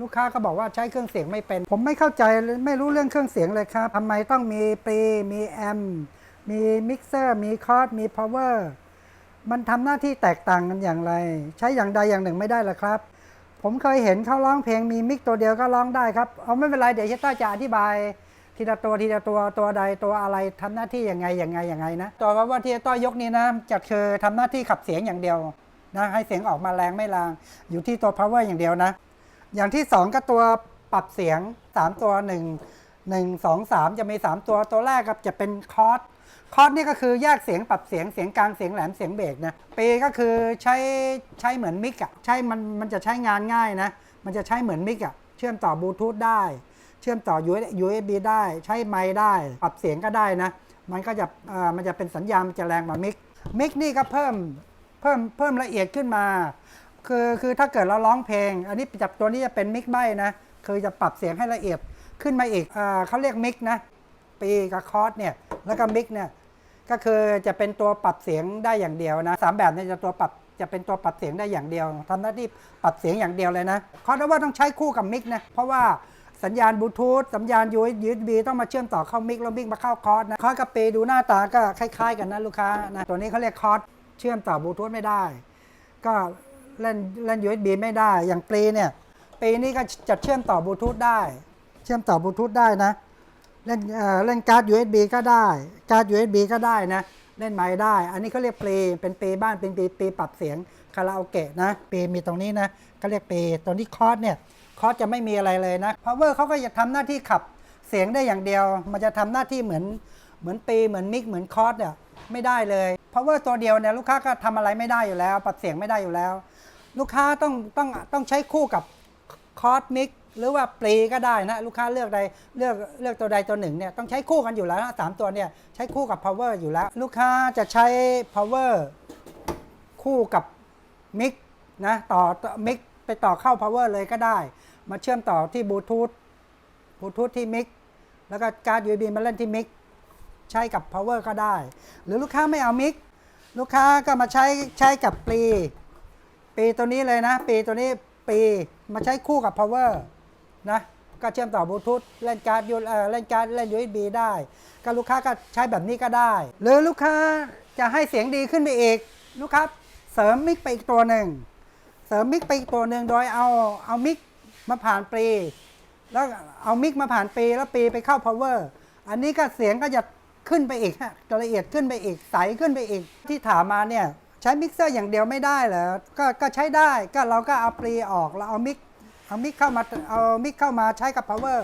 ลูกค้าก็บอกว่าใช้เครื่องเสียงไม่เป็น ผมไม่เข้าใจไม่รู้เรื่องเครื่องเสียงเลยครับทำไมต้องมีปรีมีแอมมีมิกเซอร์มีคอร์ดมีพาวเวอร์มันทำหน้าที่แตกต่างกันอย่างไร ใช้อย่างใดอย่างหนึ่งไม่ได้หรอครับ ผมเคยเห็นเขาร้องเพลงมีมิกตัวเดียวก็ร้องได้ครับเอาไม่เป็นไรเดี๋ยวเชต้าจะอธิบายทีละตัวทีละตัวตัวใดตัวอะไรทำหน้าที่ยังไงยังไงยังไงนะตัวว่าที่ต้อยกนี้นะจะคือทำหน้าที่ขับเสียงอย่างเดียวนะให้เสียงออกมาแรงไม่แรงอยู่ที่ตัว power อย่างเดียวนะ อย่างที่ 2 ก็ตัวปรับเสียง 3 ตัว 1 1 2 3 จะมี 3 ตัวตัวแรกครับจะเป็นคอร์สคอร์สนี่ก็คือแยกเสียงปรับเสียงเสียงกลางเสียงแหลมเสียงเบรกนะปีก็คือใช้ใช้เหมือนมิกอะใช้มันมันจะใช้งานง่ายนะ มันจะใช้เหมือนมิกอะเชื่อมต่อบลูทูธได้ เชื่อมต่อ USB ได้ ใช้ไมค์ได้ ปรับเสียงก็ได้นะ มันก็จะมันจะเป็นสัญญาณมันจะแรงกว่ามิกมิกนี่ก็เพิ่มเพิ่มเพิ่มละเอียดขึ้นมา คือคือถ้าเกิดเราร้องเพลง อันนี้จับตัวนี้จะเป็นมิกใบนะคือจะปรับเสียงให้ละเอียดขึ้นมาอีกเอ่อเขาเรียกมิกนะปีกับคอร์สเนี่ยแล้วก็มิกเนี่ยก็คือจะเป็นตัวปรับเสียงได้อย่างเดียวนะสามแบบเนี่ยจะตัวปรับจะเป็นตัวปรับเสียงได้อย่างเดียวทำหน้าที่ปรับเสียงอย่างเดียวเลยนะคอร์สว่าต้องใช้คู่กับมิกนะเพราะว่าสัญญาณบลูทูธสัญญาณ USB ต้องมาเชื่อมต่อเข้ามิกแล้วมิกมาเข้าคอร์สนะคอร์สกับปีดูหน้าตาก็คล้าย ๆ กันนะลูกค้านะตัวนี้เขาเรียกคอร์สเชื่อมต่อบลูทูธไม่ได้ ก็ เล่นเล่น USB ไม่ได้ อย่างปรีเนี่ยปรีนี่ก็จะเชื่อมต่อบลูทูธได้ เชื่อมต่อบลูทูธได้นะ เล่นเอ่อเล่นการ์ด USB ก็ได้ การ์ด USB ก็ได้นะ เล่นไม้ได้ อันนี้เขาเรียกเปลเป็นเปลบ้าน เป็นเปลเปลปรับเสียงคาราโอเกะนะเปลมีตรงนี้นะก็เรียกเปลตรงที่คอร์สเนี่ยคอร์สจะไม่มีอะไรเลยนะ power เขาก็จะทำหน้าที่ขับเสียงได้อย่างเดียว มันจะทำหน้าที่เหมือนเหมือนเปลเหมือนมิกเหมือนคอร์สเนี่ยไม่ได้เลย power ตัวเดียวเนี่ยลูกค้าก็ทำอะไรไม่ได้อยู่แล้ว ปรับเสียงไม่ได้อยู่แล้ว ลูกค้าต้องต้องต้องใช้คู่กับคอร์สมิกหรือว่าปรีก็ได้นะลูกค้าเลือกใดเลือกเลือกตัวใดตัวหนึ่งเนี่ยต้องใช้คู่กันอยู่แล้วนะสามตัวเนี่ยใช้คู่กับ power อยู่แล้ว ลูกค้าจะใช้ power คู่กับมิกนะต่อมิกไปต่อเข้า power เลยก็ได้ มาเชื่อมต่อที่บลูทูธบลูทูธที่มิกแล้วก็การ์ด USB มาเล่นที่มิกใช้กับ power ก็ได้ หรือลูกค้าไม่เอามิก ลูกค้าก็มาใช้ใช้กับปีปีตัวนี้เลยนะ ปีตัวนี้ปีมาใช้คู่กับ power นะก็เชื่อมต่อบลูทูธเล่นการ์ดยูเออเล่นการ์ดเล่น USB ได้ก็ลูกค้าก็ใช้แบบนี้ก็ได้ หรือลูกค้าจะให้เสียงดีขึ้นไปอีก ลูกค้าเสริมมิกไปอีกตัวหนึ่งเสริมมิกไปอีกตัวหนึ่งโดยเอาเอามิกมาผ่านปรีแล้วเอามิกมาผ่านปีแล้วปีไปเข้า power อันนี้ก็เสียงก็จะ ขึ้นไปอีกฮะละเอียดขึ้นไปอีกใสขึ้นไปอีก ที่ถามมาเนี่ยใช้มิกเซอร์อย่างเดียวไม่ได้เหรอก็ก็ใช้ได้ก็เราก็เอาปรีออกแล้วเอามิกเอามิกเข้ามาเอามิกเข้ามาใช้กับ power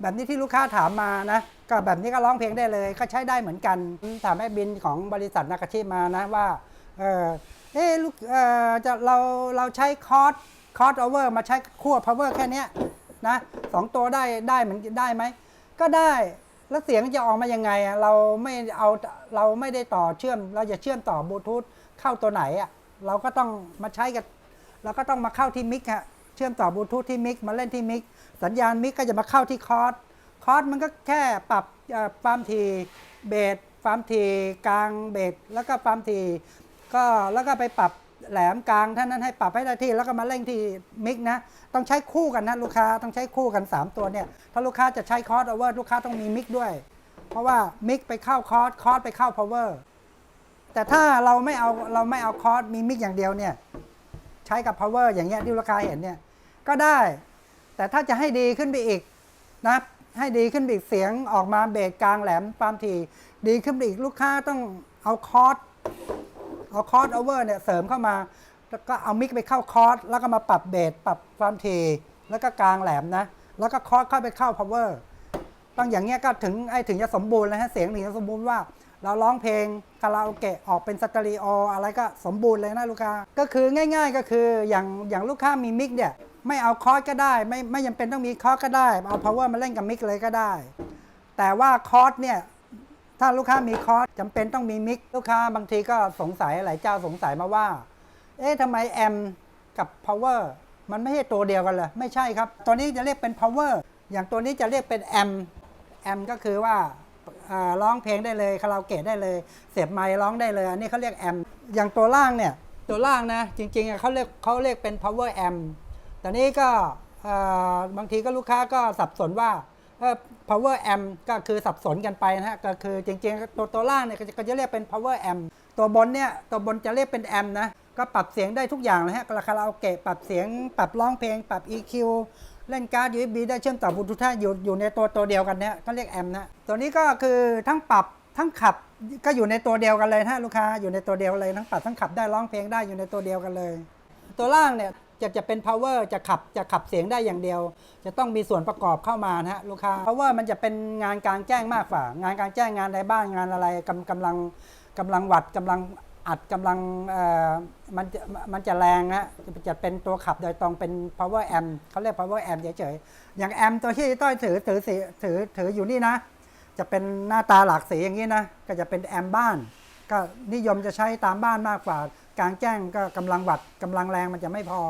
แบบนี้ที่ลูกค้าถามมานะก็แบบนี้ก็ร้องเพลงได้เลย ก็ใช้ได้เหมือนกันถามแม่บินของบริษัทนากาชิมานะว่าเออเอ๊ลูกเออจะเราเราใช้คอร์สคอร์สโอเวอร์มาใช้ขั้ว power แค่เนี้ยนะสองตัวได้ได้เหมือนได้ไหมก็ได้ แล้วเสียงจะออกมายังไงอะเราไม่เอาเราไม่ได้ต่อเชื่อม เราจะเชื่อมต่อบลูทูธเข้าตัวไหนอะเราก็ต้องมาใช้กับเราก็ต้องมาเข้าที่มิกฮะเชื่อมต่อบลูทูธที่มิกมาเล่นที่มิกสัญญาณมิกก็จะมาเข้าที่คอร์สคอร์สมันก็แค่ปรับความถี่เบสความถี่กลางเบสแล้วก็ความถี่ก็แล้วก็ไปปรับ แหลมกลางท่านนั้นให้ปรับให้ได้ที่แล้วก็มาเล่นที่มิกนะ ต้องใช้คู่กันนะลูกค้าต้องใช้คู่กัน 3 ตัวเนี่ย ถ้าลูกค้าจะใช้คอร์สโอเวอร์ลูกค้าต้องมีมิกด้วย เพราะว่ามิกไปเข้าคอร์สคอร์สไปเข้าพาวเวอร์แต่ถ้าเราไม่เอาเราไม่เอาคอร์สมีมิกอย่างเดียวเนี่ยใช้กับ power อร์อย่างเงี้ยที่ลูกค้าเห็นเนี่ยก็ได้ แต่ถ้าจะให้ดีขึ้นไปอีกนะให้ดีขึ้นไปอีกเสียงออกมาเบสกลางแหลมความถี่ดีขึ้นไปอีกลูกค้าต้องเอาคอร์ส เอาคอร์สโอเวอร์เนี่ยเสริมเข้ามา แล้วก็เอามิกไปเข้าคอร์สแล้วก็มาปรับเบสปรับความถี่แล้วก็กลางแหลมนะ แล้วก็คอร์สเข้าไปเข้า power ต้องอย่างเงี้ยก็ถึงไอ้ถึงจะสมบูรณ์เลยฮะเสียงถึงจะสมบูรณ์ว่าเราร้องเพลงคาราโอเกะออกเป็นสตริโออะไรก็สมบูรณ์เลยนะลูกค้าก็คือง่าย ๆ ก็คืออย่างอย่างลูกค้ามีมิกเนี่ยไม่เอาคอร์สก็ได้ ไม่ไม่จำเป็นต้องมีคอร์สก็ได้ เอา power มาเล่นกับมิกเลยก็ได้ แต่ว่าคอร์สเนี่ย ถ้าลูกค้ามีคอร์สจำเป็นต้องมีมิกลูกค้าบางทีก็สงสัยหลายเจ้าสงสัยมาว่า เอ๊ะทำไมแอมกับ power มันไม่ใช่ตัวเดียวกันเลยไม่ใช่ครับ ตัวนี้จะเรียกเป็น power อย่างตัวนี้จะเรียกเป็นแอมแอมก็คือว่าอ่าร้องเพลงได้เลยคาราโอเกะได้เลย เสียบไมค์ร้องได้เลย อันนี้เขาเรียกแอมอย่างตัวล่างเนี่ย ตัวล่างนะ จริงๆเขาเรียกเขาเรียกเป็น power amp แต่นี้ก็เออ่อบางทีก็ลูกค้าก็สับสนว่า power amp ก็คือสับสนกันไปนะฮะก็คือจริงๆ ตัวตัวล่างเนี่ยก็จะเรียกเป็น power amp ตัวบนเนี่ยตัวบนจะเรียกเป็น amp นะ ก็ปรับเสียงได้ทุกอย่างเลยฮะคาราโอเกะปรับเสียง ปรับร้องเพลง ปรับ EQ เล่นการ์ด USB ได้เชื่อมต่อบลูทูธอยู่อยู่ในตัวตัวเดียวกันเนี่ยก็เรียกแอมนะตัวนี้ก็คือทั้งปรับทั้งขับก็อยู่ในตัวเดียวกันเลยฮะลูกค้าอยู่ในตัวเดียวเลยทั้งปรับทั้งขับได้ร้องเพลงได้อยู่ในตัวเดียวกันเลย ตัวล่างเนี่ย จะจะเป็น power จะขับจะขับเสียงได้อย่างเดียว จะต้องมีส่วนประกอบเข้ามานะฮะลูกค้า power มันจะเป็นงานกลางแจ้งมากกว่า งานกลางแจ้งงานในบ้านงานอะไรกำกำลังกำลังวัดกำลังอัดกำลังเอ่อมันจะมันจะแรงฮะจะจะเป็นตัวขับโดยตรงเป็น power amp เขาเรียก power amp เฉยๆ อย่างแอมตัวที่ต้อยถือถือสีถือถืออยู่นี่นะ จะเป็นหน้าตาหลากสีอย่างนี้นะ ก็จะเป็นแอมบ้าน ก็นิยมจะใช้ตามบ้านมากกว่ากลางแจ้งก็กำลังวัดกำลังแรงมันจะไม่พอ